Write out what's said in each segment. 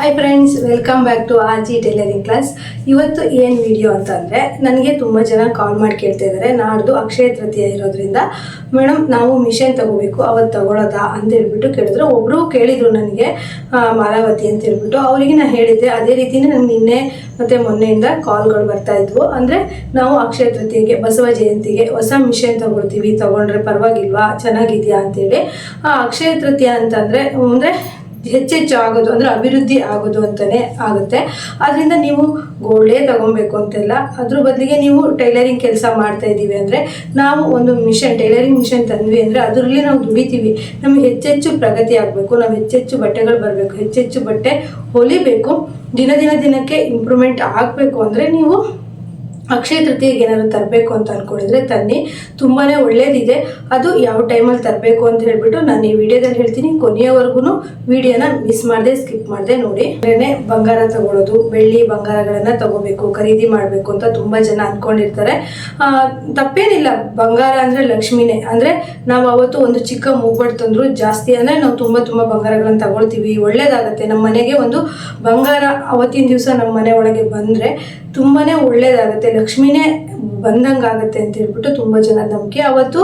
Hi friends welcome back to R G tailoring class ಇವತ್ತು ಏನು video ಅಂತಂದರೆ, ನನಗೆ ತುಂಬ ಜನ ಕಾಲ್ ಮಾಡಿ ಕೇಳ್ತಾ ಇದ್ದಾರೆ ನಾಡ್ದು ಅಕ್ಷಯ ತೃತೀಯ ಇರೋದ್ರಿಂದ ಮೇಡಮ್ ನಾವು ಮಿಷನ್ ತಗೋಬೇಕು ಅವತ್ತು ತಗೊಳ್ಳೋದಾ ಅಂತ ಹೇಳ್ಬಿಟ್ಟು ಕೇಳಿದ್ರು. ಒಬ್ಬರು ಕೇಳಿದರು ನನಗೆ ಮಾರಾವತಿ ಅಂತ ಹೇಳ್ಬಿಟ್ಟು. ಅವರಿಗೆ ನಾನು ಹೇಳಿದ್ದೆ, ಅದೇ ರೀತಿಯೇ ನನಗೆ ನಿನ್ನೆ ಮತ್ತು ಮೊನ್ನೆಯಿಂದ ಕಾಲ್ಗಳು ಬರ್ತಾ ಇದ್ವು. ಅಂದರೆ ನಾವು ಅಕ್ಷಯ ತೃತೀಯಗೆ, ಬಸವ ಜಯಂತಿಗೆ ಹೊಸ ಮಿಷನ್ ತಗೊಳ್ತೀವಿ. ತಗೊಂಡ್ರೆ ಪರವಾಗಿಲ್ವಾ? ಚೆನ್ನಾಗಿದೆಯಾ ಅಂತೇಳಿ ಆ, ಅಕ್ಷಯ ತೃತೀಯ ಅಂತಂದರೆ, ಅಂದರೆ ಹೆಚ್ಚೆಚ್ಚು ಆಗೋದು ಅಂದರೆ ಅಭಿವೃದ್ಧಿ ಆಗೋದು ಅಂತಲೇ ಆಗುತ್ತೆ. ಅದರಿಂದ ನೀವು ಗೋಲ್ಡೇ ತಗೊಬೇಕು ಅಂತೆಲ್ಲ. ಅದ್ರ ಬದಲಿಗೆ ನೀವು ಟೈಲರಿಂಗ್ ಕೆಲಸ ಮಾಡ್ತಾ ಇದ್ದೀವಿ ಅಂದರೆ ನಾವು ಒಂದು ಮಿಷನ್, ಟೈಲರಿಂಗ್ ಮಿಷನ್ ತಂದ್ವಿ ಅಂದರೆ ಅದರಲ್ಲಿ ನಾವು ದುಡಿತೀವಿ. ನಮಗೆ ಹೆಚ್ಚೆಚ್ಚು ಪ್ರಗತಿ ಆಗಬೇಕು. ನಾವು ಹೆಚ್ಚೆಚ್ಚು ಬಟ್ಟೆಗಳು ಬರಬೇಕು. ಹೆಚ್ಚೆಚ್ಚು ಬಟ್ಟೆ ಹೊಲಿಬೇಕು. ದಿನ ದಿನ ದಿನಕ್ಕೆ ಇಂಪ್ರೂವ್ಮೆಂಟ್ ಆಗಬೇಕು ಅಂದರೆ ನೀವು ಅಕ್ಷಯ ತೃತೀಯಗೆ ಏನಾದ್ರು ತರಬೇಕು ಅಂತ ಅನ್ಕೊಂಡಿದ್ರೆ ತನ್ನಿ ತುಂಬಾ ಒಳ್ಳೇದಿದೆ. ಅದು ಯಾವ ಟೈಮಲ್ಲಿ ತರಬೇಕು ಅಂತ ಹೇಳ್ಬಿಟ್ಟು ನಾನು ಈ ವಿಡಿಯೋದಲ್ಲಿ ಹೇಳ್ತೀನಿ. ಕೊನೆಯವರೆಗೂ ವಿಡಿಯೋನ ಮಿಸ್ ಮಾಡದೆ ಸ್ಕಿಪ್ ಮಾಡದೆ ನೋಡಿ. ಬಂಗಾರ ತಗೊಳ್ಳೋದು ಬೆಳ್ಳಿ ಬಂಗಾರಗಳನ್ನ ತಗೋಬೇಕು ಖರೀದಿ ಮಾಡಬೇಕು ಅಂತ ತುಂಬ ಜನ ಅನ್ಕೊಂಡಿರ್ತಾರೆ. ಆ, ತಪ್ಪೇನಿಲ್ಲ. ಬಂಗಾರ ಅಂದ್ರೆ ಲಕ್ಷ್ಮಿನೇ. ಅಂದ್ರೆ ನಾವು ಅವತ್ತು ಒಂದು ಚಿಕ್ಕ ಮೂಗ್ಬಟ್ಟು ತಂದ್ರು ಜಾಸ್ತಿ ಅಂದ್ರೆ ನಾವು ತುಂಬಾ ತುಂಬಾ ಬಂಗಾರಗಳನ್ನು ತಗೊಳ್ತೀವಿ. ಒಳ್ಳೇದಾಗತ್ತೆ. ನಮ್ಮ ಮನೆಗೆ ಒಂದು ಬಂಗಾರ ಅವತ್ತಿನ ದಿವಸ ನಮ್ಮ ಮನೆ ಒಳಗೆ ಬಂದ್ರೆ ತುಂಬಾನೇ ಒಳ್ಳೇದಾಗುತ್ತೆ. ಲಕ್ಷ್ಮಿನೇ ಬಂದಂಗಾಗತ್ತೆ ಅಂತ ಹೇಳ್ಬಿಟ್ಟು ತುಂಬ ಜನ ನಂಬಿಕೆ. ಅವತ್ತು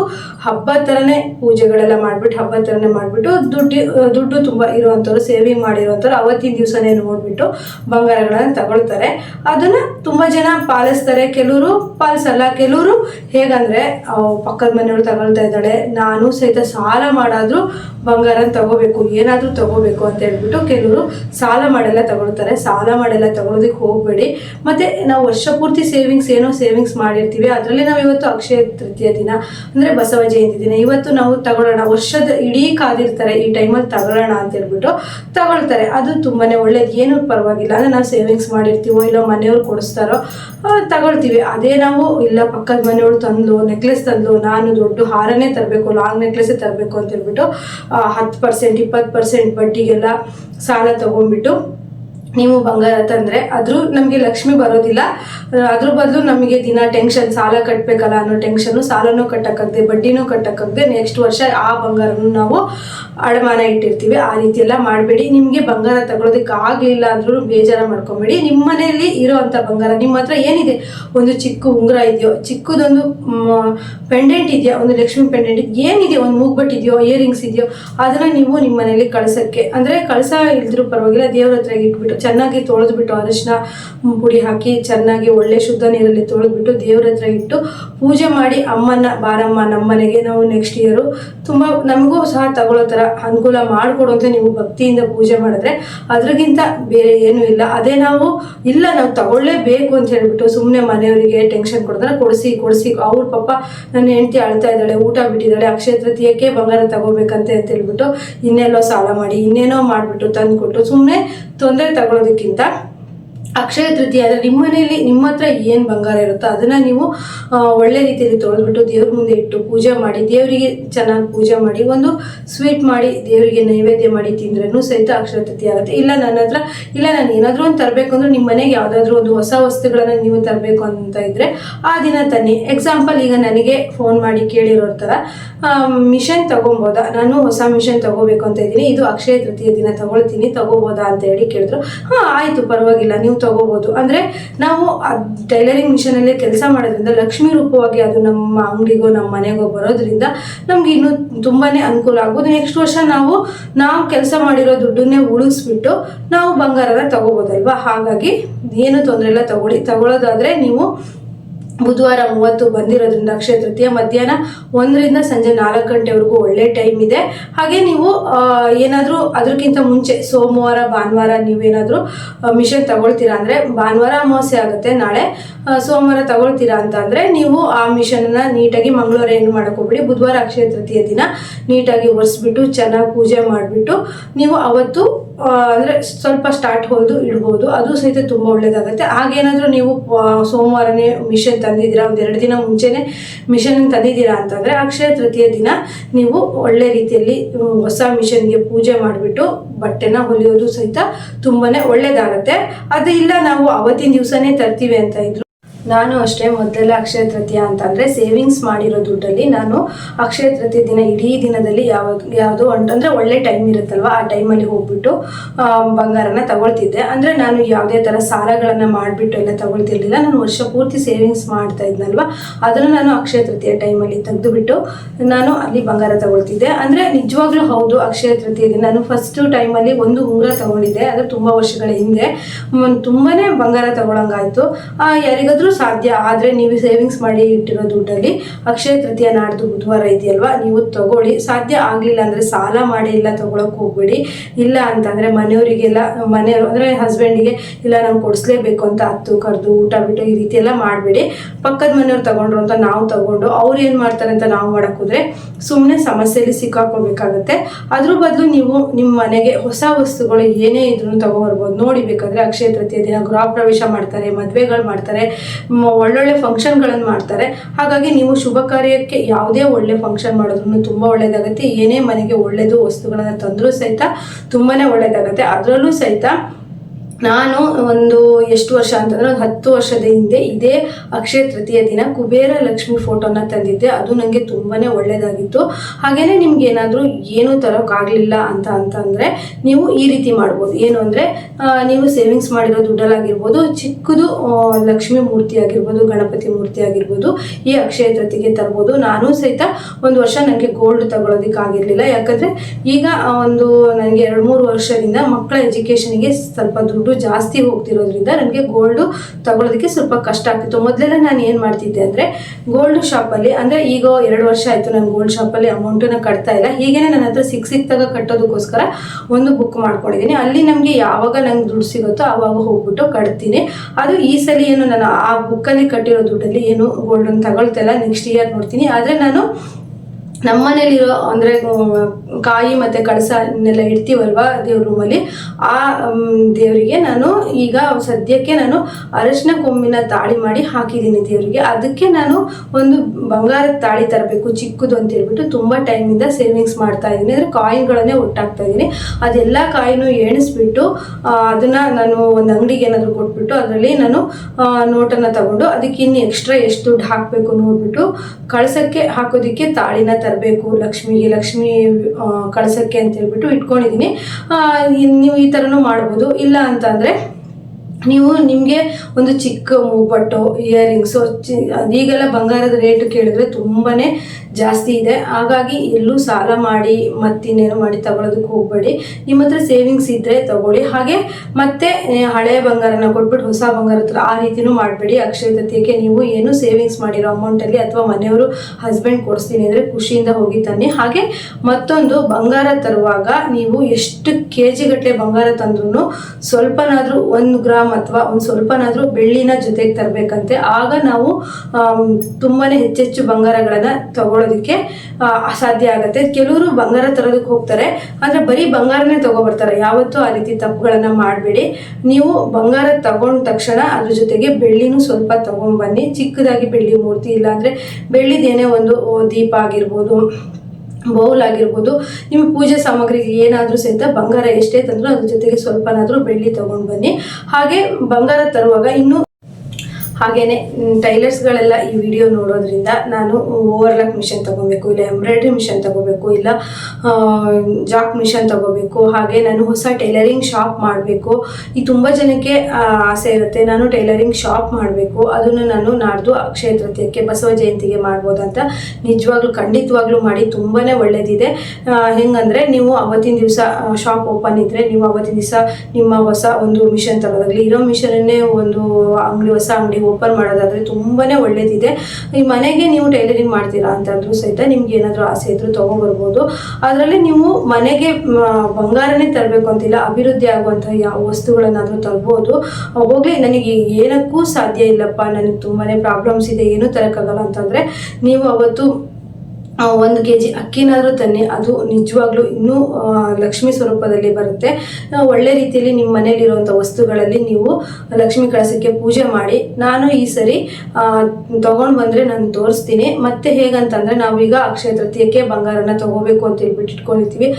ಹಬ್ಬ ಥರನೇ ಪೂಜೆಗಳೆಲ್ಲ ಮಾಡಿಬಿಟ್ಟು, ಹಬ್ಬ ಥರನೇ ಮಾಡಿಬಿಟ್ಟು ದುಡ್ಡು ದುಡ್ಡು ತುಂಬ ಇರುವಂಥವ್ರು ಸೇವಿಂಗ್ ಮಾಡಿರುವಂಥವ್ರು ಅವತ್ತಿನ ದಿವಸನೇ ನೋಡಿಬಿಟ್ಟು ಬಂಗಾರಗಳನ್ನ ತಗೊಳ್ತಾರೆ. ಅದನ್ನ ತುಂಬ ಜನ ಪಾಲಿಸ್ತಾರೆ. ಕೆಲವರು ಪಾಲಿಸಲ್ಲ. ಕೆಲವರು ಹೇಗಂದ್ರೆ ಪಕ್ಕದ ಮನೆಯವರು ತಗೊಳ್ತಾ ಇದ್ದಾಳೆ. ನಾನು ಸಹಿತ ಸಾಲ ಮಾಡಾದರೂ ಬಂಗಾರ ತಗೋಬೇಕು. ಏನಾದರೂ ತಗೋಬೇಕು ಅಂತ ಹೇಳ್ಬಿಟ್ಟು ಕೆಲವರು ಸಾಲ ಮಾಡೆಲ್ಲ ತಗೊಳ್ತಾರೆ. ಸಾಲ ಮಾಡೆಲ್ಲ ತಗೊಳೋದಕ್ಕೆ ಹೋಗಬೇಡಿ. ಮತ್ತೆ ನಾವು ವರ್ಷ ಪೂರ್ತಿ ಸೇವಿಂಗ್ಸ್ ಏನೋ ಸೇವಿಂಗ್ಸ್ ಮಾಡಿರ್ತೀವಿ. ಅದರಲ್ಲಿ ನಾವು ಇವತ್ತು ಅಕ್ಷಯ ತೃತೀಯ ದಿನ, ಅಂದ್ರೆ ಬಸವ ಜಯಂತಿ ದಿನ. ಇವತ್ತು ನಾವು ತಗೊಳ್ಳೋಣ. ವರ್ಷದ ಇಡೀ ಕಾದಿರ್ತಾರೆ ಈ ಟೈಮಲ್ಲಿ ತಗೊಳ್ಳೋಣ ಅಂತ ಹೇಳ್ಬಿಟ್ಟು ತಗೊಳ್ತಾರೆ. ಅದು ತುಂಬಾನೇ ಒಳ್ಳೇದು. ಏನು ಪರವಾಗಿಲ್ಲ. ಅಂದ್ರೆ ನಾವು ಸೇವಿಂಗ್ಸ್ ಮಾಡಿರ್ತೀವೋ ಇಲ್ಲ ಮನೆಯವ್ರು ಕೊಡಿಸ್ತಾರೋ ತಗೊಳ್ತೀವಿ. ಅದೇ ನಾವು, ಇಲ್ಲ ಪಕ್ಕದ ಮನೆಯವ್ರು ತಂದು ನೆಕ್ಲೆಸ್ ತಂದು ನಾನು ದೊಡ್ಡ ಹಾರನೇ ತರಬೇಕು ಲಾಂಗ್ ನೆಕ್ಲೆಸ್ ತರಬೇಕು ಅಂತ ಹೇಳ್ಬಿಟ್ಟು ಹತ್ತು ಪರ್ಸೆಂಟ್ ಇಪ್ಪತ್ತು ಪರ್ಸೆಂಟ್ ಬಡ್ಡಿಗೆಲ್ಲ ಸಾಲ ತಗೊಂಡ್ಬಿಟ್ಟು ನೀವು ಬಂಗಾರ ತಂದ್ರೆ ಆದರೂ ನಮಗೆ ಲಕ್ಷ್ಮಿ ಬರೋದಿಲ್ಲ. ಅದ್ರ ಬದಲು ನಮಗೆ ದಿನ ಟೆನ್ಷನ್ ಸಾಲ ಕಟ್ಟಬೇಕಲ್ಲ ಅನ್ನೋ ಟೆನ್ಷನ್ನು ಸಾಲನೂ ಕಟ್ಟಕ್ಕಾಗದೆ, ಬಡ್ಡಿನೂ ಕಟ್ಟಕ್ಕಾಗದೆ ನೆಕ್ಸ್ಟ್ ವರ್ಷ ಆ ಬಂಗಾರನೂ ನಾವು ಅಡಮಾನ ಇಟ್ಟಿರ್ತೀವಿ. ಆ ರೀತಿ ಎಲ್ಲ ಮಾಡಬೇಡಿ. ನಿಮಗೆ ಬಂಗಾರ ತಗೊಳೋದಕ್ಕೆ ಆಗಲಿಲ್ಲ ಅಂದ್ರೂ ಬೇಜಾರ ಮಾಡ್ಕೊಬೇಡಿ. ನಿಮ್ಮ ಮನೆಯಲ್ಲಿ ಇರೋವಂಥ ಬಂಗಾರ ನಿಮ್ಮ ಹತ್ರ ಏನಿದೆ? ಒಂದು ಚಿಕ್ಕ ಉಂಗುರ ಇದೆಯೋ, ಚಿಕ್ಕದೊಂದು ಪೆಂಡೆಂಟ್ ಇದೆಯಾ? ಒಂದು ಲಕ್ಷ್ಮಿ ಪೆಂಡೆಂಟ್ ಏನಿದೆ? ಒಂದು ಮೂಗ್ಬಟ್ ಇದೆಯೋ ಇಯರಿಂಗ್ಸ್ ಇದೆಯೋ, ಅದನ್ನ ನೀವು ನಿಮ್ಮ ಮನೆಯಲ್ಲಿ ಕಳ್ಸಕ್ಕೆ. ಅಂದ್ರೆ ಕಳಸ ಇಲ್ದಿರೂ ಪರವಾಗಿಲ್ಲ. ದೇವ್ರ ಹತ್ರ ಇಟ್ಬಿಟ್ಟು, ಚೆನ್ನಾಗಿ ತೊಳೆದ್ಬಿಟ್ಟು ಅರಿಶಿನ ಪುಡಿ ಹಾಕಿ ಚೆನ್ನಾಗಿ ಒಳ್ಳೆ ಶುದ್ಧ ನೀರಲ್ಲಿ ತೊಳೆದ್ಬಿಟ್ಟು ದೇವ್ರ ಹತ್ರ ಇಟ್ಟು ಪೂಜೆ ಮಾಡಿ ಅಮ್ಮನ ಬಾರಮ್ಮ, ನಮ್ಮನೆಗೆ ನಾವು ನೆಕ್ಸ್ಟ್ ಇಯರು ತುಂಬ ನಮಗೂ ಸಹ ತಗೊಳ್ಳೋ ಥರ ಅನುಕೂಲ ಮಾಡಿಕೊಡು ಅಂತ ನೀವು ಭಕ್ತಿಯಿಂದ ಪೂಜೆ ಮಾಡಿದ್ರೆ ಅದ್ರಗಿಂತ ಬೇರೆ ಏನೂ ಇಲ್ಲ. ಅದೇ ನಾವು, ಇಲ್ಲ, ನಾವು ತಗೊಳ್ಳೇಬೇಕು ಅಂತ ಹೇಳ್ಬಿಟ್ಟು ಸುಮ್ಮನೆ ಮನೆಯವರಿಗೆ ಟೆನ್ಷನ್ ಕೊಡ್ತಾರೆ. ಕೊಡಿಸಿ ಕೊಡಿಸಿ. ಅವ್ರ ಪಾಪ ನನ್ನ ಹೆಂಡತಿ ಅಳ್ತಾ ಇದ್ದಾಳೆ, ಊಟ ಬಿಟ್ಟಿದ್ದಾಳೆ, ಅಕ್ಷಯ ತೃತೀಯಕ್ಕೆ ಬಂಗಾರ ತಗೋಬೇಕಂತೆ ಅಂತ ಹೇಳ್ಬಿಟ್ಟು ಇನ್ನೆಲ್ಲೋ ಸಾಲ ಮಾಡಿ, ಇನ್ನೇನೋ ಮಾಡಿಬಿಟ್ಟು ತಂದು ಕೊಟ್ಟು ಸುಮ್ಮನೆ ತೊಂದರೆ ತಗೊಳ್ಳೋದಕ್ಕಿಂತ ಅಕ್ಷಯ ತೃತೀಯ ಅಂದರೆ ನಿಮ್ಮ ಮನೆಯಲ್ಲಿ ನಿಮ್ಮ ಹತ್ರ ಏನು ಬಂಗಾರ ಇರುತ್ತೋ ಅದನ್ನು ನೀವು ಒಳ್ಳೆ ರೀತಿಯಲ್ಲಿ ತೊಳೆದ್ಬಿಟ್ಟು ದೇವ್ರ ಮುಂದೆ ಇಟ್ಟು ಪೂಜೆ ಮಾಡಿ, ದೇವರಿಗೆ ಚೆನ್ನಾಗಿ ಪೂಜೆ ಮಾಡಿ, ಒಂದು ಸ್ವೀಟ್ ಮಾಡಿ, ದೇವರಿಗೆ ನೈವೇದ್ಯ ಮಾಡಿ ತಿಂದ್ರೂ ಸಹಿತ ಅಕ್ಷಯ ತೃತೀಯ ಆಗುತ್ತೆ. ಇಲ್ಲ ನನ್ನ ಹತ್ರ, ಇಲ್ಲ ನಾನು ಏನಾದರೂ ಒಂದು ತರಬೇಕು ಅಂದ್ರೆ ನಿಮ್ಮ ಮನೆಗೆ ಯಾವುದಾದ್ರೂ ಒಂದು ಹೊಸ ವಸ್ತುಗಳನ್ನು ನೀವು ತರಬೇಕು ಅಂತ ಇದ್ದರೆ ಆ ದಿನ ತನ್ನಿ. ಎಕ್ಸಾಂಪಲ್ ಈಗ ನನಗೆ ಫೋನ್ ಮಾಡಿ ಕೇಳಿರೋ ಥರ ಮಿಷನ್ ತಗೊಬೋದಾ? ನಾನು ಹೊಸ ಮಿಷನ್ ತಗೋಬೇಕು ಅಂತ ಇದ್ದೀನಿ. ಇದು ಅಕ್ಷಯ ತೃತೀಯ ದಿನ ತಗೊಳ್ತೀನಿ, ತಗೋಬೋದಾ ಅಂತ ಹೇಳಿ ಕೇಳಿದ್ರು. ಹಾಂ, ಆಯಿತು, ಪರವಾಗಿಲ್ಲ, ನೀವು ತಗೋಬೋದು. ಅಂದರೆ ನಾವು ಟೈಲರಿಂಗ್ ಮಿಷನಲ್ಲೇ ಕೆಲಸ ಮಾಡೋದ್ರಿಂದ ಲಕ್ಷ್ಮಿ ರೂಪವಾಗಿ ಅದು ನಮ್ಮ ಅಂಗಡಿಗೋ, ನಮ್ಮ ಮನೆಗೋ ಬರೋದ್ರಿಂದ ನಮ್ಗೆ ಇನ್ನೂ ತುಂಬಾ ಅನುಕೂಲ ಆಗ್ಬೋದು ನೆಕ್ಸ್ಟ್ ವರ್ಷ ನಾವು ನಾವು ಕೆಲಸ ಮಾಡಿರೋ ದುಡ್ಡನ್ನೇ ಉಳಿಸ್ಬಿಟ್ಟು ನಾವು ಬಂಗಾರನ ತಗೋಬೋದಲ್ವಾ? ಹಾಗಾಗಿ ಏನು ತೊಂದರೆ ಇಲ್ಲ ತಗೊಳ್ಳಿ. ತಗೊಳ್ಳೋದಾದರೆ ನೀವು ಬುಧವಾರ ಮೂವತ್ತು ಬಂದಿರೋದ್ರಿಂದ ಅಕ್ಷಯ ತೃತೀಯ ಮಧ್ಯಾಹ್ನ ಒಂದರಿಂದ ಸಂಜೆ ನಾಲ್ಕು ಗಂಟೆವರೆಗೂ ಒಳ್ಳೆ ಟೈಮ್ ಇದೆ. ಹಾಗೆ ನೀವು ಏನಾದರೂ ಅದಕ್ಕಿಂತ ಮುಂಚೆ ಸೋಮವಾರ, ಭಾನುವಾರ ನೀವೇನಾದರೂ ಮಿಷನ್ ತಗೊಳ್ತೀರಾ ಅಂದರೆ ಭಾನುವಾರ ಅಮಾವಾಸ್ಯೆ ಆಗುತ್ತೆ ನಾಳೆ. ಸೋಮವಾರ ತಗೊಳ್ತೀರಾ ಅಂತ ಅಂದರೆ ನೀವು ಆ ಮಿಷನ್ನ ನೀಟಾಗಿ ಮಂಗಳವಾರ ಏನು ಹೋಗ್ಬಿಡಿ ಬುಧವಾರ ಅಕ್ಷಯ ತೃತೀಯ ದಿನ ನೀಟಾಗಿ ಒರೆಸ್ಬಿಟ್ಟು, ಚೆನ್ನಾಗಿ ಪೂಜೆ ಮಾಡಿಬಿಟ್ಟು, ನೀವು ಅವತ್ತು ಅಂದ್ರೆ ಸ್ವಲ್ಪ ಸ್ಟಾರ್ಟ್ ಹೊಲಿದು ಇಡ್ಬೋದು. ಅದು ಸಹಿತ ತುಂಬ ಒಳ್ಳೇದಾಗುತ್ತೆ. ಹಾಗೇನಾದರೂ ನೀವು ಸೋಮವಾರನೇ ಮಿಷನ್ ತಂದಿದ್ದೀರಾ? ಒಂದು ಎರಡು ದಿನ ಮುಂಚೆನೆ ಮಿಷನ್ ತಂದಿದ್ದೀರಾ ಅಂತಂದರೆ ಅಕ್ಷಯ ತೃತೀಯ ದಿನ ನೀವು ಒಳ್ಳೆ ರೀತಿಯಲ್ಲಿ ಹೊಸ ಮಿಷನ್ಗೆ ಪೂಜೆ ಮಾಡಿಬಿಟ್ಟು ಬಟ್ಟೆನ ಹೊಲಿಯೋದು ಸಹಿತ ತುಂಬಾ ಒಳ್ಳೇದಾಗುತ್ತೆ. ಅದು ಇಲ್ಲ, ನಾವು ಅವತ್ತಿನ ದಿವಸನೇ ತರ್ತೀವಿ ಅಂತ ಇದ್ರು ನಾನು ಅಷ್ಟೇ ಮೊದಲೆಲ್ಲ ಅಕ್ಷಯ ತೃತೀಯ ಅಂತಂದರೆ ಸೇವಿಂಗ್ಸ್ ಮಾಡಿರೋ ದುಡ್ಡಲ್ಲಿ ನಾನು ಅಕ್ಷಯ ತೃತೀಯ ದಿನ ಇಡೀ ದಿನದಲ್ಲಿ ಯಾವ ಯಾವುದು ಅಂತಂದರೆ ಒಳ್ಳೆ ಟೈಮ್ ಇರುತ್ತಲ್ವ? ಆ ಟೈಮಲ್ಲಿ ಹೋಗ್ಬಿಟ್ಟು ಬಂಗಾರನ ತಗೊಳ್ತಿದ್ದೆ. ಅಂದರೆ ನಾನು ಯಾವುದೇ ಥರ ಸಾಲಗಳನ್ನು ಮಾಡಿಬಿಟ್ಟು ಎಲ್ಲ ತಗೊಳ್ತಿರ್ಲಿಲ್ಲ. ನಾನು ವರ್ಷ ಪೂರ್ತಿ ಸೇವಿಂಗ್ಸ್ ಮಾಡ್ತಾ ಇದ್ನಲ್ವ? ಅದನ್ನು ನಾನು ಅಕ್ಷಯ ತೃತೀಯ ಟೈಮಲ್ಲಿ ತೆಗೆದುಬಿಟ್ಟು ನಾನು ಅಲ್ಲಿ ಬಂಗಾರ ತಗೊಳ್ತಿದ್ದೆ. ಅಂದರೆ ನಿಜವಾಗ್ಲೂ ಹೌದು, ಅಕ್ಷಯ ತೃತೀಯ ದಿನ. ನಾನು ಫಸ್ಟು ಟೈಮಲ್ಲಿ ಒಂದು ಉಂಗುರ ತಗೊಂಡಿದ್ದೆ. ಅದು ತುಂಬ ವರ್ಷಗಳ ಹಿಂದೆ. ತುಂಬಾ ಬಂಗಾರ ತಗೊಳಂಗಾಯ್ತು. ಯಾರಿಗಾದ್ರೂ ಸಾಧ್ಯ ಆದರೆ ನೀವು ಸೇವಿಂಗ್ಸ್ ಮಾಡಿ ಇಟ್ಟಿರೋ ದುಡ್ಡಲ್ಲಿ ಅಕ್ಷಯ ತೃತೀಯ, ನಾಡ್ದು, ಬುಧವಾರ ಇದೆಯಲ್ವಾ? ನೀವು ತಗೊಳ್ಳಿ. ಸಾಧ್ಯ ಆಗಲಿಲ್ಲ ಅಂದರೆ ಸಾಲ ಮಾಡಿ ಎಲ್ಲ ತೊಗೊಳಕ್ಕೆ ಹೋಗ್ಬೇಡಿ. ಇಲ್ಲ ಅಂತಂದರೆ ಮನೆಯವರಿಗೆಲ್ಲ, ಮನೆಯವರು ಅಂದರೆ ಹಸ್ಬೆಂಡಿಗೆ ಇಲ್ಲ ನಾವು ಕೊಡಿಸ್ಲೇಬೇಕು ಅಂತ ಹತ್ತು, ಕರೆದು, ಊಟ ಬಿಟ್ಟು ಈ ರೀತಿ ಎಲ್ಲ ಮಾಡಬೇಡಿ. ಪಕ್ಕದ ಮನೆಯವ್ರು ತಗೊಂಡ್ರು ಅಂತ ನಾವು ತಗೊಂಡು, ಅವ್ರು ಏನು ಮಾಡ್ತಾರೆ ಅಂತ ನಾವು ಮಾಡೋಕ್ಕೋದ್ರೆ ಸುಮ್ಮನೆ ಸಮಸ್ಯೆಯಲ್ಲಿ ಸಿಕ್ಕಾಕೋಬೇಕಾಗತ್ತೆ. ಅದ್ರ ಬದಲು ನೀವು ನಿಮ್ಮ ಮನೆಗೆ ಹೊಸ ವಸ್ತುಗಳು ಏನೇ ಇದ್ರೂ ತಗೊಂಡ್ಬರ್ಬೋದು ನೋಡಿ, ಬೇಕಾದ್ರೆ ಅಕ್ಷಯ ತೃತೀಯ ದಿನ ಗೃಹ ಪ್ರವೇಶ ಮಾಡ್ತಾರೆ, ಮದುವೆಗಳು ಮಾಡ್ತಾರೆ ಒಳ್ಳೊಳ್ಳೆ ಫಂಕ್ಷನ್ಗಳನ್ನು ಮಾಡ್ತಾರೆ. ಹಾಗಾಗಿ ನೀವು ಶುಭ ಕಾರ್ಯಕ್ಕೆ ಯಾವುದೇ ಒಳ್ಳೆ ಫಂಕ್ಷನ್ ಮಾಡಿದ್ರು ತುಂಬ ಒಳ್ಳೆಯದಾಗುತ್ತೆ ಏನೇ ಮನೆಗೆ ಒಳ್ಳೆಯದು ವಸ್ತುಗಳನ್ನು ತಂದರೂ ಸಹಿತ ತುಂಬಾ ಒಳ್ಳೆಯದಾಗುತ್ತೆ ಅದರಲ್ಲೂ ಸಹಿತ ನಾನು ಒಂದು ಎಷ್ಟು ವರ್ಷ ಅಂತಂದ್ರೆ ಒಂದು ಹತ್ತು ವರ್ಷದ ಹಿಂದೆ ಇದೇ ಅಕ್ಷಯ ತೃತೀಯ ದಿನ ಕುಬೇರ ಲಕ್ಷ್ಮಿ ಫೋಟೋನ ತಂದಿದ್ದೆ. ಅದು ನನಗೆ ತುಂಬಾನೇ ಒಳ್ಳೆಯದಾಗಿತ್ತು ಹಾಗೆಯೇ ನಿಮ್ಗೆ ಏನಾದರೂ ಏನು ತರೋಕ್ಕಾಗಲಿಲ್ಲ ಅಂತ ಅಂತಂದರೆ ನೀವು ಈ ರೀತಿ ಮಾಡ್ಬೋದು. ಏನು ಅಂದರೆ ನೀವು ಸೇವಿಂಗ್ಸ್ ಮಾಡಿರೋ ದುಡ್ಡಲ್ಲಾಗಿರ್ಬೋದು, ಚಿಕ್ಕದು ಲಕ್ಷ್ಮಿ ಮೂರ್ತಿ ಆಗಿರ್ಬೋದು, ಗಣಪತಿ ಮೂರ್ತಿ ಆಗಿರ್ಬೋದು, ಈ ಅಕ್ಷಯ ತೃತಿಗೆ ತರ್ಬೋದು. ನಾನು ಸಹಿತ ಒಂದು ವರ್ಷ ನನಗೆ ಗೋಲ್ಡ್ ತಗೊಳ್ಳೋದಕ್ಕಾಗಿರಲಿಲ್ಲ ಯಾಕಂದರೆ ಈಗ ಒಂದು ನನಗೆ ಎರಡು ಮೂರು ವರ್ಷದಿಂದ ಮಕ್ಕಳ ಎಜುಕೇಷನ್ಗೆ ಸ್ವಲ್ಪ ದುಡ್ಡು ಜಾಸ್ತಿ ಹೋಗ್ತಿರೋದ್ರಿಂದ ನನಗೆ ಗೋಲ್ಡು ತಗೊಳ್ಳೋದಕ್ಕೆ ಸ್ವಲ್ಪ ಕಷ್ಟ ಆಗ್ತಿತ್ತು. ಮೊದಲೆಲ್ಲ ನಾನು ಏನು ಮಾಡ್ತಿದ್ದೆ ಅಂದರೆ ಗೋಲ್ಡ್ ಶಾಪಲ್ಲಿ ಅಂದರೆ ಈಗ ಎರಡು ವರ್ಷ ಆಯಿತು ನಾನು ಗೋಲ್ಡ್ ಶಾಪಲ್ಲಿ ಅಮೌಂಟನ್ನು ಕಟ್ತಾ ಇಲ್ಲ. ಹೀಗೇನೆ ನನ್ನ ಹತ್ರ ಸಿಕ್ ಸಿಕ್ತಾಗ ಕಟ್ಟೋದಕ್ಕೋಸ್ಕರ ಒಂದು ಬುಕ್ ಮಾಡ್ಕೊಂಡಿದ್ದೀನಿ ಅಲ್ಲಿ ನಮಗೆ ಯಾವಾಗ ನಂಗೆ ದುಡ್ಡು ಸಿಗುತ್ತೋ ಆವಾಗ ಹೋಗ್ಬಿಟ್ಟು ಕಟ್ತೀನಿ. ಅದು ಈ ಸಲ ಏನು ನಾನು ಆ ಬುಕ್ಕಲ್ಲಿ ಕಟ್ಟಿರೋ ದುಡ್ಡಲ್ಲಿ ಏನು ಗೋಲ್ಡನ್ನು ತಗೊಳ್ತಿಲ್ಲ ನೆಕ್ಸ್ಟ್ ಇಯರ್ ನೋಡ್ತೀನಿ. ಆದರೆ ನಾನು ನಮ್ಮನೇಲಿರೋ ಅಂದರೆ ಕಾಯಿ ಮತ್ತು ಕಳಸನ್ನೆಲ್ಲ ಇಡ್ತೀವಲ್ವ ದೇವ್ರ ರೂಮಲ್ಲಿ ಆ ದೇವರಿಗೆ ನಾನು ಈಗ ಸದ್ಯಕ್ಕೆ ನಾನು ಅರಶಿನ ಕೊಂಬಿನ ತಾಳಿ ಮಾಡಿ ಹಾಕಿದ್ದೀನಿ ದೇವರಿಗೆ. ಅದಕ್ಕೆ ನಾನು ಒಂದು ಬಂಗಾರದ ತಾಳಿ ತರಬೇಕು, ಚಿಕ್ಕದು ಅಂತ ಹೇಳ್ಬಿಟ್ಟು ತುಂಬ ಟೈಮಿಂದ ಸೇವಿಂಗ್ಸ್ ಮಾಡ್ತಾ ಇದ್ದೀನಿ. ಅಂದರೆ ಕಾಯಿನ್ಗಳನ್ನೇ ಒಟ್ಟಾಗ್ತಾ ಇದ್ದೀನಿ. ಅದೆಲ್ಲ ಕಾಯಿನೂ ಎಣಿಸ್ಬಿಟ್ಟು ಅದನ್ನ ನಾನು ಒಂದು ಅಂಗಡಿಗೆ ಏನಾದರೂ ಕೊಟ್ಬಿಟ್ಟು ಅದರಲ್ಲಿ ನಾನು ನೋಟನ್ನು ತಗೊಂಡು ಅದಕ್ಕೆ ಇನ್ನು ಎಕ್ಸ್ಟ್ರಾ ಎಷ್ಟು ದುಡ್ಡು ಹಾಕಬೇಕು ನೋಡ್ಬಿಟ್ಟು ಕಳಸಕ್ಕೆ ಹಾಕೋದಕ್ಕೆ ತಾಳಿನ ತರಬೇಕು ಲಕ್ಷ್ಮಿಗೆ ಲಕ್ಷ್ಮಿ ಕಳ್ಸೋಕ್ಕೆ ಅಂತ ಹೇಳ್ಬಿಟ್ಟು ಇಟ್ಕೊಂಡಿದ್ದೀನಿ ನೀವು ಈ ಥರನೂ ಮಾಡ್ಬೋದು. ಇಲ್ಲ ಅಂತಂದರೆ ನೀವು ನಿಮಗೆ ಒಂದು ಚಿಕ್ಕ ಮೂಪಟ್ಟು ಇಯರಿಂಗ್ಸು ಚಿ, ಈಗೆಲ್ಲ ಬಂಗಾರದ ರೇಟ್ ಕೇಳಿದ್ರೆ ತುಂಬಾ ಜಾಸ್ತಿ ಇದೆ. ಹಾಗಾಗಿ ಎಲ್ಲೂ ಸಾಲ ಮಾಡಿ ಮತ್ತಿನ್ನೇನು ಮಾಡಿ ತಗೊಳ್ಳೋದಕ್ಕೆ ಹೋಗಬೇಡಿ. ನಿಮ್ಮ ಹತ್ರ ಸೇವಿಂಗ್ಸ್ ಇದ್ದರೆ ತಗೊಳ್ಳಿ. ಹಾಗೆ ಮತ್ತೆ ಹಳೆ ಬಂಗಾರನ ಕೊಟ್ಬಿಟ್ಟು ಹೊಸ ಬಂಗಾರ ಹತ್ರ ಆ ರೀತಿನೂ ಮಾಡಬೇಡಿ. ಅಕ್ಷಯ ತೃತೀಯಕ್ಕೆ ನೀವು ಏನು ಸೇವಿಂಗ್ಸ್ ಮಾಡಿರೋ ಅಮೌಂಟಲ್ಲಿ ಅಥವಾ ಮನೆಯವರು ಹಸ್ಬೆಂಡ್ ಕೊಡಿಸ್ತೀನಿ ಅಂದರೆ ಖುಷಿಯಿಂದ ಹೋಗಿ ತನ್ನಿ. ಹಾಗೆ ಮತ್ತೊಂದು, ಬಂಗಾರ ತರುವಾಗ ನೀವು ಎಷ್ಟು ಕೆ ಜಿಗಟ್ಟಲೆ ಬಂಗಾರ ತಂದ್ರೂ ಸ್ವಲ್ಪನಾದರೂ ಒಂದು ಗ್ರಾಮ್ ಅಥವಾ ಒಂದು ಸ್ವಲ್ಪನಾದರೂ ಬೆಳ್ಳಿನ ಜೊತೆಗೆ ತರಬೇಕಂತೆ, ಆಗ ನಾವು ತುಂಬಾನೇ ಹೆಚ್ಚೆಚ್ಚು ಬಂಗಾರಗಳನ್ನು ತಗೊಳ್ಳೋದಕ್ಕೆ ಅಸಾಧ್ಯ ಆಗುತ್ತೆ. ಕೆಲವರು ಬಂಗಾರ ತರೋದಕ್ಕೆ ಹೋಗ್ತಾರೆ, ಆದರೆ ಬರೀ ಬಂಗಾರನೇ ತಗೊಬರ್ತಾರೆ. ಯಾವತ್ತೂ ಆ ರೀತಿ ತಪ್ಪುಗಳನ್ನು ಮಾಡಬೇಡಿ. ನೀವು ಬಂಗಾರ ತಗೊಂಡ ತಕ್ಷಣ ಅದ್ರ ಜೊತೆಗೆ ಬೆಳ್ಳಿನೂ ಸ್ವಲ್ಪ ತಗೊಂಡ್ಬನ್ನಿ ಚಿಕ್ಕದಾಗಿ ಬೆಳ್ಳಿ ಮೂರ್ತಿ ಇಲ್ಲಾಂದರೆ ಬೆಳ್ಳಿದೇನೆ ಒಂದು ದೀಪ ಆಗಿರ್ಬೋದು ಬೌಲ್ ಆಗಿರ್ಬೋದು ನಿಮ್ಮ ಪೂಜೆ ಸಾಮಗ್ರಿಗೆ ಏನಾದರೂ ಸಹಿತ ಬಂಗಾರ ಎಷ್ಟೇ ತಂದರೂ ಅದ್ರ ಜೊತೆಗೆ ಸ್ವಲ್ಪನಾದರೂ ಬೆಳ್ಳಿ ತೊಗೊಂಡು ಬನ್ನಿ. ಹಾಗೆ ಬಂಗಾರ ತರುವಾಗ ಇನ್ನೂ ಹಾಗೇನೆ ಟೈಲರ್ಸ್ಗಳೆಲ್ಲ ಈ ವಿಡಿಯೋ ನೋಡೋದ್ರಿಂದ ನಾನು ಓವರ್ಲಾಕ್ ಮಿಷನ್ ತಗೋಬೇಕು ಇಲ್ಲ ಎಂಬ್ರಾಯ್ಡ್ರಿ ಮಿಷನ್ ತಗೋಬೇಕು ಇಲ್ಲ ಜಾಕ್ ಮಿಷನ್ ತಗೋಬೇಕು ಹಾಗೆ ನಾನು ಹೊಸ ಟೈಲರಿಂಗ್ ಶಾಪ್ ಮಾಡಬೇಕು. ಈ ತುಂಬ ಜನಕ್ಕೆ ಆಸೆ ಇರುತ್ತೆ ನಾನು ಟೈಲರಿಂಗ್ ಶಾಪ್ ಮಾಡಬೇಕು ಅದನ್ನು ನಾನು ನಾಡ್ದು ಅಕ್ಷಯ ತೃತೀಯಕ್ಕೆ ಬಸವ ಜಯಂತಿಗೆ ಮಾಡ್ಬೋದಂತ ನಿಜವಾಗ್ಲೂ ಖಂಡಿತವಾಗ್ಲೂ ಮಾಡಿ ತುಂಬಾ ಒಳ್ಳೇದಿದೆ. ಆ, ಹೆಂಗಂದ್ರೆ ನೀವು ಅವತ್ತಿನ ದಿವಸ ಶಾಪ್ ಓಪನ್ ಇದ್ರೆ ನೀವು ಅವತ್ತಿನ ದಿವಸ ನಿಮ್ಮ ಹೊಸ ಒಂದು ಮಿಷನ್ ತಗೋದಾಗಲಿ ಇರೋ ಮಿಷನನ್ನೇ ಒಂದು ಅಂಗಡಿ ಹೊಸ ಅಂಗಡಿ ಓಪನ್ ಮಾಡೋದಾದ್ರೆ ತುಂಬಾನೇ ಒಳ್ಳೇದಿದೆ. ಈ ಮನೆಗೆ ನೀವು ಟೈಲರಿಂಗ್ ಮಾಡ್ತೀರಾ ಅಂತಂದ್ರೂ ಸಹಿತ ನಿಮ್ಗೆ ಏನಾದರೂ ಆಸೆ ಇದ್ರೂ ತಗೊಂಡ್ಬರ್ಬೋದು ಅದರಲ್ಲಿ ನೀವು ಮನೆಗೆ ಬಂಗಾರನೇ ತರಬೇಕು ಅಂತಿಲ್ಲ, ಅಭಿವೃದ್ಧಿ ಆಗುವಂತಹ ಯಾವ ವಸ್ತುಗಳನ್ನಾದರೂ ತರ್ಬೋದು. ಹೋಗ್ಲಿ, ನನಗೆ ಏನಕ್ಕೂ ಸಾಧ್ಯ ಇಲ್ಲಪ್ಪ, ನನಗೆ ತುಂಬಾನೇ ಪ್ರಾಬ್ಲಮ್ಸ್ ಇದೆ, ಏನೂ ತರೋಕ್ಕಾಗಲ್ಲ ಅಂತಂದ್ರೆ, ನೀವು ಅವತ್ತು ಒಂದು ಕೆ ಜಿ ಅಕ್ಕಿನಾದರೂ ತನ್ನಿ, ಅದು ನಿಜವಾಗ್ಲೂ ಇನ್ನೂ ಲಕ್ಷ್ಮಿ ಸ್ವರೂಪದಲ್ಲಿ ಬರುತ್ತೆ. ಒಳ್ಳೆ ರೀತಿಯಲ್ಲಿ ನಿಮ್ಮ ಮನೆಯಲ್ಲಿರುವಂಥ ವಸ್ತುಗಳಲ್ಲಿ ನೀವು ಲಕ್ಷ್ಮಿ ಕಳಸಕ್ಕೆ ಪೂಜೆ ಮಾಡಿ, ನಾನು ಈ ಸರಿ ತೊಗೊಂಡು ಬಂದರೆ ನಾನು ತೋರಿಸ್ತೀನಿ. ಮತ್ತೆ ಹೇಗಂತಂದರೆ ನಾವೀಗ ಅಕ್ಷಯ ತೃತೀಯಕ್ಕೆ ಬಂಗಾರನ ತಗೋಬೇಕು ಅಂತ ಹೇಳ್ಬಿಟ್ಟು ಇಟ್ಕೊಂಡಿರ್ತೀವಿ.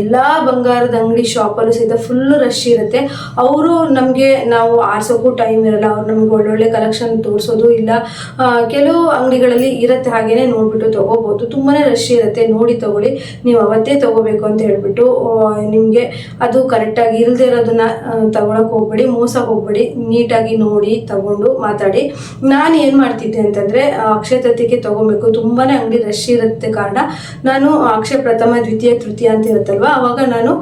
ಎಲ್ಲ ಬಂಗಾರದ ಅಂಗಡಿ ಶಾಪಲ್ಲೂ ಸಹಿತ ಫುಲ್ಲು ರಶ್ ಇರುತ್ತೆ. ಅವರು ನಮಗೆ ನಾವು ಆರಿಸೋಕ್ಕೂ ಟೈಮ್ ಇರಲ್ಲ, ಅವ್ರು ನಮಗೆ ಒಳ್ಳೊಳ್ಳೆ ಕಲೆಕ್ಷನ್ ತೋರಿಸೋದು ಇಲ್ಲ. ಕೆಲವು ಅಂಗಡಿಗಳಲ್ಲಿ ಇರುತ್ತೆ ಹಾಗೇನೆ ನೋಡ್ಬಿಟ್ಟು ತಗೋಬಹುದು ತುಂಬಾನೇ ರಶ್ ಇರುತ್ತೆ. ನೋಡಿ ತಗೊಳ್ಳಿ. ನೀವು ಅವತ್ತೇ ತಗೋಬೇಕು ಅಂತ ಹೇಳ್ಬಿಟ್ಟು ನಿಮಗೆ ಅದು ಕರೆಕ್ಟಾಗಿ ಇಲ್ಲದೆ ಇರೋದನ್ನ ತಗೊಳಕ್ಕೆ ತಗೊಳಕ್ ಹೋಗ್ಬೇಡಿ. ಮೋಸ ಹೋಗ್ಬೇಡಿ. ನೀಟಾಗಿ ನೋಡಿ ತಗೊಂಡು ಮಾತಾಡಿ. ನಾನು ಏನು ಮಾಡ್ತಿದ್ದೆ ಅಂತಂದರೆ ಅಕ್ಷಯ ತೃತೀಯಕ್ಕೆ ತಗೋಬೇಕು. ತುಂಬಾ ಅಂಗಡಿ ರಶ್ ಇರುತ್ತೆ ಕಾರಣ. ನಾನು ಅಕ್ಷಯ ಪ್ರಥಮ, ದ್ವಿತೀಯ, ತೃತೀಯ ಅಂತ ಇರುತ್ತಲ್ವಾ? ಅವಾಗ ನಾನು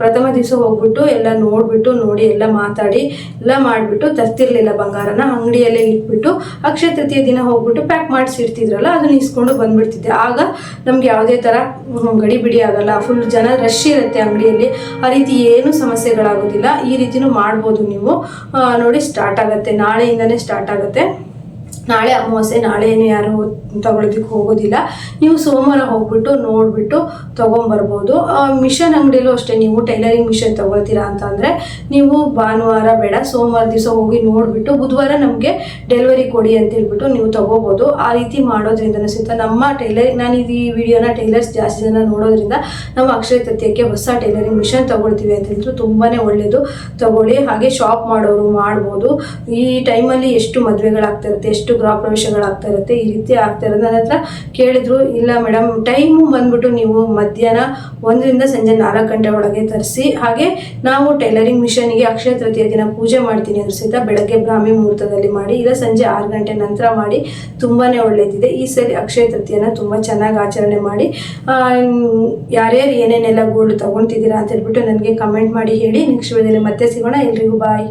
ಪ್ರಥಮ ದಿವಸ ಹೋಗ್ಬಿಟ್ಟು ಎಲ್ಲ ನೋಡ್ಬಿಟ್ಟು, ನೋಡಿ, ಎಲ್ಲ ಮಾತಾಡಿ, ಎಲ್ಲ ಮಾಡಿಬಿಟ್ಟು ತರ್ತಿರ್ಲಿಲ್ಲ ಬಂಗಾರನ. ಅಂಗಡಿಯಲ್ಲೇ ಇಟ್ಬಿಟ್ಟು, ಅಕ್ಷಯ ತೃತೀಯ ದಿನ ಹೋಗ್ಬಿಟ್ಟು ಪ್ಯಾಕ್ ಮಾಡಿಸಿರ್ತಿದ್ರಲ್ಲ, ಅದನ್ನ ಇಸ್ಕೊಂಡು ಬಂದ್ಬಿಡ್ತಿದ್ದೆ. ಆಗ ನಮ್ಗೆ ಯಾವುದೇ ಥರ ಹ್ಮ್, ಗಡಿ ಬಿಡಿ ಆಗಲ್ಲ. ಫುಲ್ ಜನ ರಶ್ ಇರುತ್ತೆ ಅಂಗಡಿಯಲ್ಲಿ. ಆ ರೀತಿ ಏನು ಸಮಸ್ಯೆಗಳಾಗೋದಿಲ್ಲ. ಈ ರೀತಿನೂ ಮಾಡ್ಬೋದು ನೀವು. ನೋಡಿ ಸ್ಟಾರ್ಟ್ ಆಗುತ್ತೆ. ನಾಳೆಯಿಂದನೇ ಸ್ಟಾರ್ಟ್ ಆಗುತ್ತೆ. ನಾಳೆ ಅಮಾವಾಸ್ಯೆ, ನಾಳೆ ಏನು ಯಾರು ತಗೊಳ್ಳೋದಕ್ಕೆ ಹೋಗೋದಿಲ್ಲ. ನೀವು ಸೋಮವಾರ ಹೋಗ್ಬಿಟ್ಟು ನೋಡಿಬಿಟ್ಟು ತೊಗೊಂಬರ್ಬೋದು. ಮಿಷನ್ ಅಂಗಡಿಯಲ್ಲೂ ಅಷ್ಟೇ ನೀವು ಟೈಲರಿಂಗ್ ಮಿಷನ್ ತೊಗೊಳ್ತೀರಾ ಅಂತ ಅಂದರೆ ನೀವು ಭಾನುವಾರ ಬೇಡ, ಸೋಮವಾರ ದಿವಸ ಹೋಗಿ ನೋಡಿಬಿಟ್ಟು ಬುಧವಾರ ನಮಗೆ ಡೆಲಿವರಿ ಕೊಡಿ ಅಂತ ಹೇಳ್ಬಿಟ್ಟು ನೀವು ತೊಗೋಬೋದು. ಆ ರೀತಿ ಮಾಡೋದ್ರಿಂದ ಸಹಿತ ನಮ್ಮ ಟೈಲರ್ ನಾನು ಈ ವಿಡಿಯೋನ ಟೈಲರ್ಸ್ ಜಾಸ್ತಿ ಜನ ನೋಡೋದ್ರಿಂದ ನಾವು ಅಕ್ಷಯ ತೃತೀಯಕ್ಕೆ ಹೊಸ ಟೈಲರಿಂಗ್ ಮಿಷನ್ ತೊಗೊಳ್ತೀವಿ ಅಂತ ಹೇಳಿದ್ರು ತುಂಬಾ ಒಳ್ಳೆಯದು ತಗೊಳ್ಳಿ, ಹಾಗೆ ಶಾಪ್ ಮಾಡೋರು ಮಾಡ್ಬೋದು. ಈ ಟೈಮಲ್ಲಿ ಎಷ್ಟು ಮದುವೆಗಳಾಗ್ತಿರುತ್ತೆ ಎಷ್ಟು ಗೃಹ ಪ್ರವೇಶಗಳಾಗ್ತಾ ಇರುತ್ತೆ, ಈ ರೀತಿ ಆಗ್ತಾ ಇರೋದು. ನನ್ನ ಹತ್ರ ಕೇಳಿದ್ರು, ಇಲ್ಲ ಮೇಡಮ್, ಟೈಮು ಬಂದ್ಬಿಟ್ಟು ನೀವು ಮಧ್ಯಾಹ್ನ ಒಂದರಿಂದ ಸಂಜೆ ನಾಲ್ಕು ಗಂಟೆ ಒಳಗೆ ತರಿಸಿ, ಹಾಗೆ ನಾವು ಟೈಲರಿಂಗ್ ಮಿಷನ್ಗೆ ಅಕ್ಷಯ ತೃತೀಯ ದಿನ ಪೂಜೆ ಮಾಡ್ತೀನಿ ಅಂದ್ರೂ ಸಹಿತ ಬೆಳಗ್ಗೆ ಬ್ರಾಹ್ಮಿ ಮುಹೂರ್ತದಲ್ಲಿ ಮಾಡಿ, ಇಲ್ಲ ಸಂಜೆ ಆರು ಗಂಟೆ ನಂತರ ಮಾಡಿ ತುಂಬಾ ಒಳ್ಳೆಯದಿದೆ ಈ ಸಲ ಅಕ್ಷಯ ತೃತೀಯನ ತುಂಬ ಚೆನ್ನಾಗಿ ಆಚರಣೆ ಮಾಡಿ ಯಾರ್ಯಾರು ಏನೇನೆಲ್ಲ ಗೋಲ್ಡ್ ತಗೊಳ್ತಿದ್ದೀರಾ ಅಂತ ಹೇಳ್ಬಿಟ್ಟು ನನಗೆ ಕಮೆಂಟ್ ಮಾಡಿ ಹೇಳಿ. ನೆಕ್ಸ್ಟ್ ವಿಡಿಯೋದಲ್ಲಿ ಮತ್ತೆ ಸಿಗೋಣ. ಎಲ್ರಿಗೂ ಬಾಯ್.